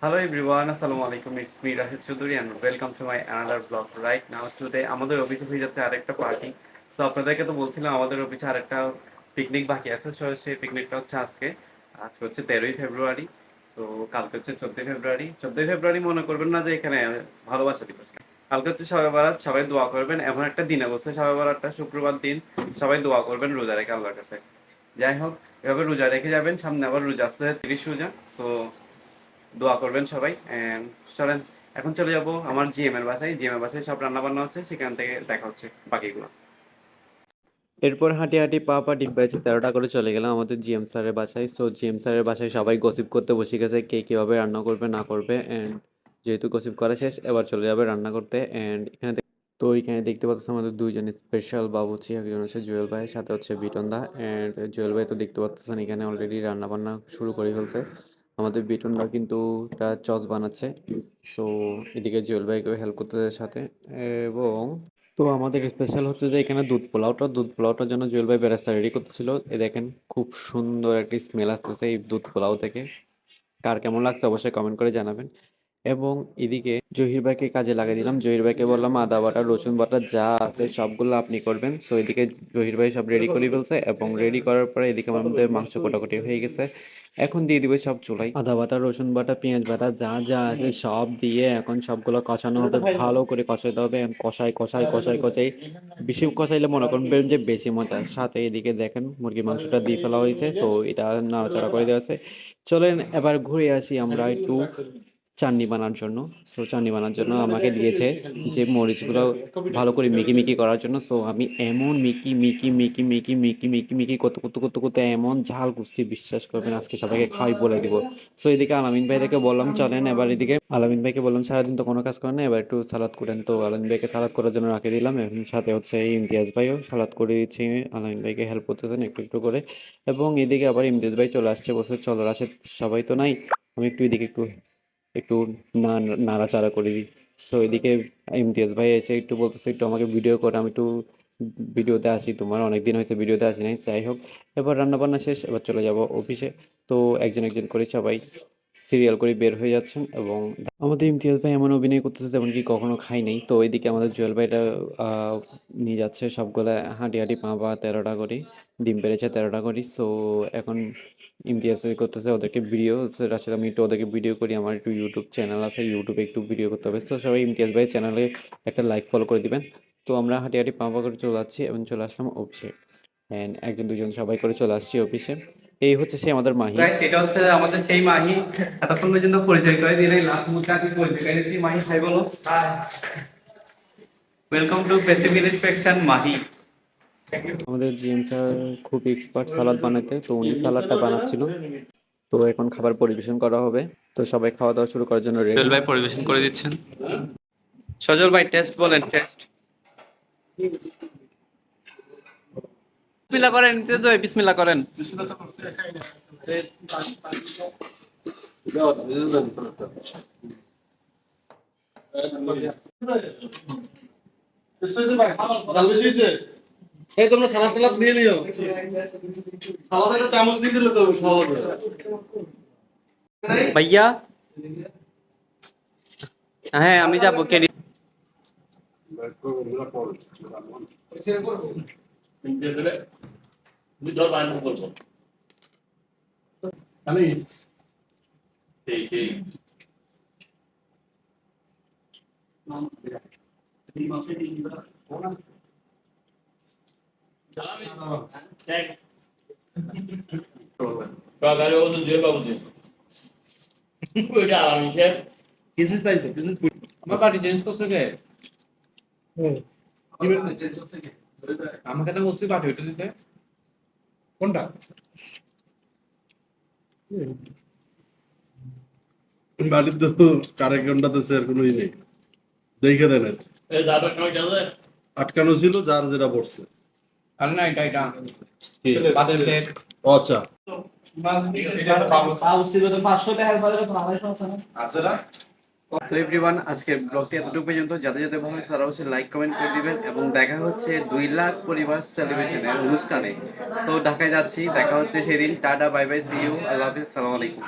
Hello everyone, Assalamu alaikum. It's me Rashid Choudhury and welcome to my another vlog. Right now today আমাদের অফিসে হয়ে যাচ্ছে আরেকটা party তো আপনাদেরকে তো বলছিলাম আমাদের অফিসে আরেকটা পিকনিক বাকি আছে। তো সেই পিকনিকটা হচ্ছে আজকে। আজকে হচ্ছে তেরোই ফেব্রুয়ারি। তো কালকে হচ্ছে চোদ্দই ফেব্রুয়ারি। চোদ্দই ফেব্রুয়ারি মনে করবেন না যে এখানে ভালোবাসা দিবস। কালকে হচ্ছে সবাই বারাত সবাই দোয়া করবেন। এমন একটা দিনে বসে সবাই বারাতটা শুক্রবার দিন সবাই দোয়া করবেন রোজা রেখে আল্লাহর কাছে। যাই হোক এভাবে রোজা রেখে যাবেন সামনে আবার রোজা আছে তিরিশ রোজা। সো দোয়া করবেন সবাই। চলেন, এখন চলে যাব আমার জিএম এর বাসায়। জিএম এর বাসায় সব রান্না বান্না হচ্ছে, সেখান থেকে দেখা হচ্ছে বাকিগুলো। এরপর হাঁটি হাঁটি পা পা ডিম পেয়েছে তেরোটা করে চলে গেলাম আমাদের জিএম স্যারের বাসায়। সো জিএম স্যারের বাসায় সবাই গসিপ করতে বসে গেছে, কে কীভাবে রান্না করবে, না করবে। অ্যান্ড যেহেতু গসিপ করা শেষ, এবার চলে যাবে রান্না করতে। অ্যান্ড এখানে তো এখানে দেখতে পাচ্ছেন আমাদের দুইজন স্পেশাল বাবুচি একজন হচ্ছে জুয়েল ভাই, সাথে হচ্ছে বিটন দা। অ্যান্ড জুয়েল ভাই তো দেখতে পাচ্ছেন, এখানে অলরেডি রান্নাবান্না শুরু করে ফেলছে। আমাদের বিটনরা কিন্তু একটা চস বানাচ্ছে। সো এদিকে জুয়েল ভাইকেও হেল্প করতেছে সাথে। এবং তো আমাদের স্পেশাল হচ্ছে যে এখানে দুধ পোলাওটা, দুধ পোলাওটার জন্য জুয়েল ভাই বেরাস্তা রেডি করতেছিল। এ দেখেন খুব সুন্দর একটি স্মেল আসতেছে এই দুধ পোলাও থেকে। কার কেমন লাগছে অবশ্যই কমেন্ট করে জানাবেন। এবং এদিকে জহির ভাইকে কাজে লাগিয়ে দিলাম। জহির ভাইকে বললাম, আদা বাটা, রসুন বাটা যা আছে সবগুলো আপনি করবেন। সো এদিকে জহির ভাই সব রেডি করে ফেলছে এবং রেডি করার পরে এদিকে আমাদের মাংস কোটাকুটি হয়ে গেছে। এখন দিয়ে দিবে সব চুলাই। আদা বাটা, রসুন বাটা, পেঁয়াজ বাটা যা যা আছে সব দিয়ে এখন সবগুলো কষানো হবে। ভালো করে কষাইতে হবে কষাই কষাই কষাই কষাই বেশি কষাইলে মনে করবেন যে বেশি মজা। সাথে এদিকে দেখেন মুরগির মাংসটা দিয়ে ফেলা হয়েছে। তো এটা নাড়াচাড়া করে দেওয়া আছে। চলেন এবার ঘুরে আসি আমরা একটু চাটনি বানার জন্য। সো চাটনি বানার জন্য আমাকে দিয়েছে যে মরিচগুলো ভালো করে মিকি মিকি করার জন্য। সো আমি এমন মিকি মিকি মিকি মিকি মিকি মিকি মিকি করতে করতে করতে করতে এমন ঝাল করছি, বিশ্বাস করবেন, আজকে সবাইকে খাই বলে দিব। সো এদিকে আলামিন ভাইকে বললাম, চলেন, এবার এদিকে। আলামিন ভাইকে বললাম, সারাদিন তো কোনো কাজ করেন না, এবার একটু সালাদ করেন। তো আলামিন ভাইকে সালাদ করার জন্য রাখে দিলাম। এবং সাথে হচ্ছে ইমতিয়াজ ভাইও সালাদ করে দিচ্ছি। আলামিন ভাইকে হেল্প করতেছেন একটু একটু করে। এবং এদিকে আবার ইমতিয়াজ ভাই চলে আসছে বসে, চলো আসে সবাই তো নাই। আমি একটু এদিকে একটু একটু না, নাড়াচাড়া করে দিই। সো এদিকে ইমতিয়াজ ভাই এসে একটু বলতেছে, একটু আমাকে ভিডিও করে, আমি একটু ভিডিওতে আসি তোমার অনেক দিন হয়েছে ভিডিওতে আসি নাই, যাই হোক। এবার রান্নাবান্না শেষ, এবার চলে যাব অফিসে তো একজন একজন করে সবাই সিরিয়াল করে বের হয়ে যাচ্ছেন এবং আমাদের ইমতিয়াজ ভাই এমন অভিনয় করতেছে যেমন কি কখনো খাই নাই। তো ওইদিকে আমাদের জুয়েল ভাইটা নিয়ে যাচ্ছে সবগুলা হাঁটি হাঁটি পা পা তেরোটা করে, ডিম পেরেছে তেরোটা করি। সো এখন ইমতিয়াজ করতেছে ওদেরকে ভিডিও। তার সাথে আমি একটু ওদেরকে ভিডিও করি, আমার একটু ইউটিউব চ্যানেল আছে ইউটিউবে একটু ভিডিও করতে হবে। তো সবাই ইমতিয়াজ ভাই চ্যানেলে একটা লাইক ফলো করে দিবেন। তো আমরা হাঁটি হাঁটি পা পা করে চলে যাচ্ছি এবং চলে আসলাম অফিসে। অ্যান্ড একজন দুজন সবাই করে চলে আসছি অফিসে। এই হচ্ছে সে আমাদের মাহি। এটা হচ্ছে আমাদের সেই মাহি। এতক্ষণ পর্যন্ত পরিচয় করে দিলে লাখ মুখে আজকে পরিচয় করে দিচ্ছি। মাহি হাই বলো। Welcome to pacific inspection Mahi. আমাদের জিএম স্যার খুব এক্সপার্ট সালাদ বানাতে তো উনি সালাদটা বানাচ্ছিল। তো এখন খাবার পরিবেশন করা হবে। তো সবাই খাওয়া দাওয়া শুরু করার জন্য রেডি ভাই পরিবেশন করে দিচ্ছেন। সজল ভাই টেস্ট বলেন টেস্ট বিসমিল্লাহ করেন নিতে তো বিসমিল্লাহ করেন। এই তোমরা সালাদ টালাদ নিয়ে নিও। সালাদ একটা চামচ দিয়ে দিলে তো সহজ ভাইয়া? হ্যাঁ আমি যাব কে Pagare outro dia pra você. Cuidado, não quer? Business পাইছো বিজনেস আমার বাড়ি চেঞ্জ করছে কে কি বলছে? আমাকে তো বলছি পাঠি ওইটা দিতে। কোনটা? বাড়ির তো ঘন্টাতে স্যার কোনো ই নেই। দেখে দেন আটকানো ছিল যার যেটা পড়ছে। আরে না এটা এটা বাদের প্লেট আচ্ছা। আছে না? তো এভরিওয়ান আজকে ব্লগটি এতটুকু পর্যন্ত। যাতে যাতে ভালো তারা অবশ্যই লাইক কমেন্ট করে দিবেন এবং দেখা হচ্ছে দুই লাখ পরিবার সেলিব্রেশনের অনুষ্ঠানে। তো ঢাকায় যাচ্ছি, দেখা হচ্ছে সেদিন। Tata bye bye see you Allah হাফিজ, সালাম আলাইকুম।